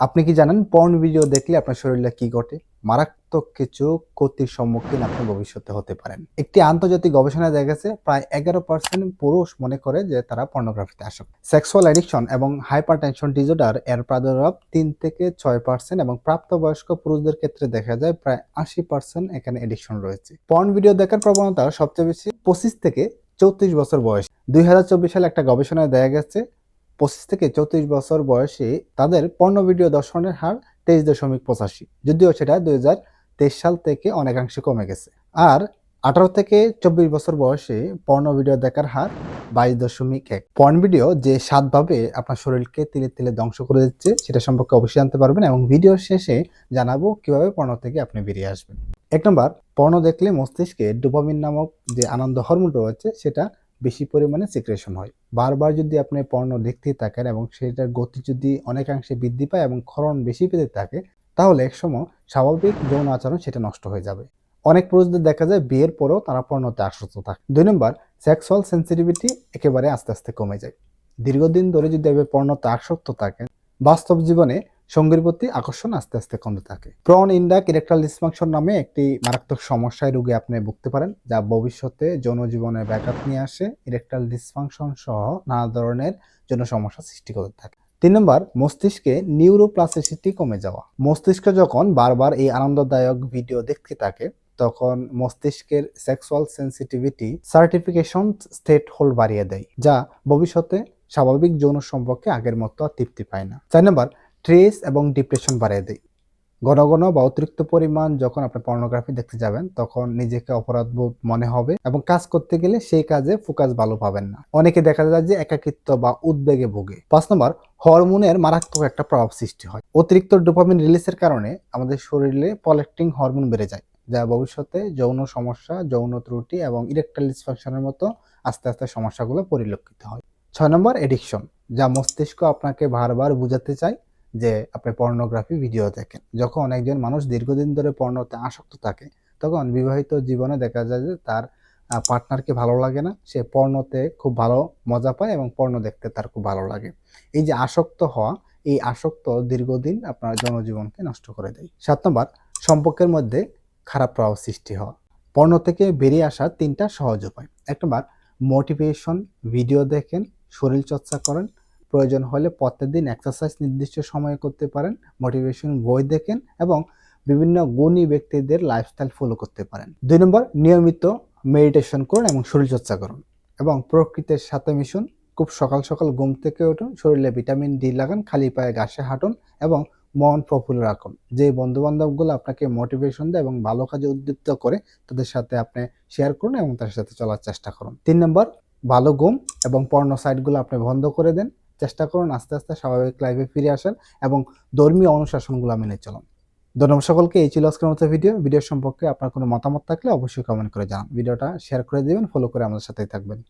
আপনি কি জানেন পর্ন ভিডিও দেখলে আপনার শরীরে কি ঘটে? মারাত্মক কিছু ক্ষতির সম্মুখীন আপনি ভবিষ্যতে হতে পারেন। একটি আন্তর্জাতিক গবেষণায় দেখা গেছে, প্রায় এগারো পার্সেন্ট পুরুষ মনে করে যে তারা পর্নোগ্রাফিতে আসক্ত। সেক্সুয়াল অ্যাডিকশন এবং হাইপার টেনশন ডিজর্ডার এর প্রাদুর্ভাব তিন থেকে ছয় পার্সেন্ট এবং প্রাপ্তবয়স্ক পুরুষদের ক্ষেত্রে দেখা যায় প্রায় আশি পার্সেন্ট এখানে এডিকশন রয়েছে। পর্ন ভিডিও দেখার প্রবণতা সবচেয়ে বেশি পঁচিশ থেকে চৌত্রিশ বছর বয়স। দুই হাজার চব্বিশ সালে একটা গবেষণায় দেখা গেছে পঁচিশ থেকে চৌত্রিশ বছর বয়সে তাদের পর্ণ ভিডিও দর্শনের হার তেইশ দশমিক পঁচাশি, যদিও সেটা দুই হাজার তেইশ সাল থেকে অনেকাংশে কমে গেছে। আর আঠারো থেকে চব্বিশ বছর বয়সে পর্ণ ভিডিও দেখার হার বাইশ দশমিক এক। পর্ন ভিডিও যে স্বাদভাবে আপনার শরীরকে তিলে তিলে ধ্বংস করে দিচ্ছে, সেটা সম্পর্কে অবশ্যই জানতে পারবেন এবং ভিডিও শেষে জানাব কীভাবে পর্ণ থেকে আপনি বেরিয়ে আসবেন। এক নম্বর পর্ণ দেখলে মস্তিষ্কে ডোপামিন নামক যে আনন্দ হরমোন রয়েছে, সেটা বেশি পরিমাণে সিক্রেশন হয়। বারবার যদি আপনি পর্ণ দেখতেই থাকেন এবং সেটার গতি যদি অনেকাংশে বৃদ্ধি পায় এবং ক্ষরণ বেশি পেতে থাকে, তাহলে একসময় স্বাভাবিক যৌন আচরণ সেটা নষ্ট হয়ে যাবে। অনেক পুরুষদের দেখা যায় বিয়ের পরেও তারা পর্ণতে আসক্ত থাকে। দুই নম্বর সেক্সুয়াল সেন্সিটিভিটি একেবারে আস্তে আস্তে কমে যায়। দীর্ঘদিন ধরে যদি এভাবে পর্ণতে আসক্ত থাকেন, বাস্তব জীবনে সঙ্গীর প্রতি আকর্ষণ আস্তে আস্তে কমতে থাকে। প্রন ইন্ডাক ইরেকটাল ডিসফাংশন নামে একটি মারাত্মক সমস্যায় রোগে আপনি ভুগতে পারেন, যা ভবিষ্যতে যৌন জীবনে ব্যাঘাত নিয়ে আসে। ইরেকটাল ডিসফাংশন সহ নানা ধরনের জন্য সমস্যা সৃষ্টি করতে থাকে। তিন নম্বর, মস্তিষ্কে নিউরোপ্লাসিসিটি কমে যাওয়া। মস্তিষ্ক যখন বারবার এই আনন্দদায়ক ভিডিও দেখতে থাকে, তখন মস্তিষ্কের sexual sensitivity certification state whole বাড়িয়ে দেয়, যা ভবিষ্যতে স্বাভাবিক যৌন সম্পর্কে আগের মতো আর তৃপ্তি পায় না। চার নম্বর স্ট্রেস এবং ডিপ্রেশন বাড়িয়ে দেয়। ঘন ঘন বা অতিরিক্ত পরিমাণ যখন আপনি পর্নোগ্রাফি দেখতে যাবেন, তখন নিজেকে অপরাধবোধ মনে হবে এবং কাজ করতে গেলে সেই কাজে ফোকাস ভালো পাবেন না। অনেকে দেখা যায় যে একাকিত্ব বা উদ্বেগে ভোগে। পাঁচ নম্বর, হরমোনের মারাত্মক একটা প্রভাব সৃষ্টি হয়। অতিরিক্ত ডোপামিন রিলিজের কারণে আমাদের শরীরে পলেক্টিং হরমোন বেড়ে যায়, যা ভবিষ্যতে যৌন সমস্যা, যৌন ত্রুটি এবং ইরেকটাইল ডিসফাংশনের মতো আস্তে আস্তে সমস্যাগুলো পরিলক্ষিত হয়। ছয় নম্বর এডিকশন যা মস্তিষ্ক আপনাকে বারবার বুঝাতে চায় যে আপনি পর্নোগ্রাফি ভিডিও দেখেন। যখন একজন মানুষ দীর্ঘদিন ধরে পর্নোতে আসক্ত থাকে, তখন বিবাহিত জীবনে দেখা যায় যে তার পার্টনারকে ভালো লাগে না। সে পর্নোতে খুব ভালো মজা পায় এবং পর্ণ দেখতে তার খুব ভালো লাগে। এই যে আসক্ত হওয়া, এই আসক্ত দীর্ঘদিন আপনার জনজীবনকে নষ্ট করে দেয়। সাত নম্বর, সম্পর্কের মধ্যে খারাপ প্রভাব সৃষ্টি হওয়া। পর্ণ থেকে বেরিয়ে আসার তিনটা সহজ উপায়। এক নম্বর মোটিভেশন ভিডিও দেখেন শরীর চর্চা করেন। প্রয়োজন হলে প্রত্যেকদিন এক্সারসাইজ নির্দিষ্ট সময়ে করতে পারেন মোটিভেশন বই দেখেন এবং বিভিন্ন গুণী ব্যক্তিদের লাইফস্টাইল ফলো করতে পারেন। দুই নম্বর, নিয়মিত মেডিটেশন করুন এবং শরীরচর্চা করুন এবং প্রকৃতির সাথে মিশুন। খুব সকাল সকাল ঘুম থেকে উঠুন, শরীরে ভিটামিন ডি লাগান, খালি পায়ে ঘাসে হাঁটুন এবং মন প্রফুল্ল রাখুন। যে বন্ধু বান্ধবগুলো আপনাকে মোটিভেশন দেয় এবং ভালো কাজে উদ্দীপ্ত করে, তাদের সাথে আপনি শেয়ার করুন এবং তাদের সাথে চলার চেষ্টা করুন। তিন নম্বর, ভালো ঘুম এবং পর্ণ সাইটগুলো আপনি বন্ধ করে দেন। চেষ্টা করুন আস্তে আস্তে স্বাভাবিক লাইফে ফিরে আসেন এবং ধর্মীয় অনুশাসনগুলো মেনে চলুন। ধন্যবাদ সকলকে, এই ছিল আজকের মতো ভিডিও ভিডিও সম্পর্কে আপনার কোনো মতামত থাকলে অবশ্যই কমেন্ট করে জানান। ভিডিওটা শেয়ার করে দেবেন ফলো করে আমাদের সাথেই থাকবেন।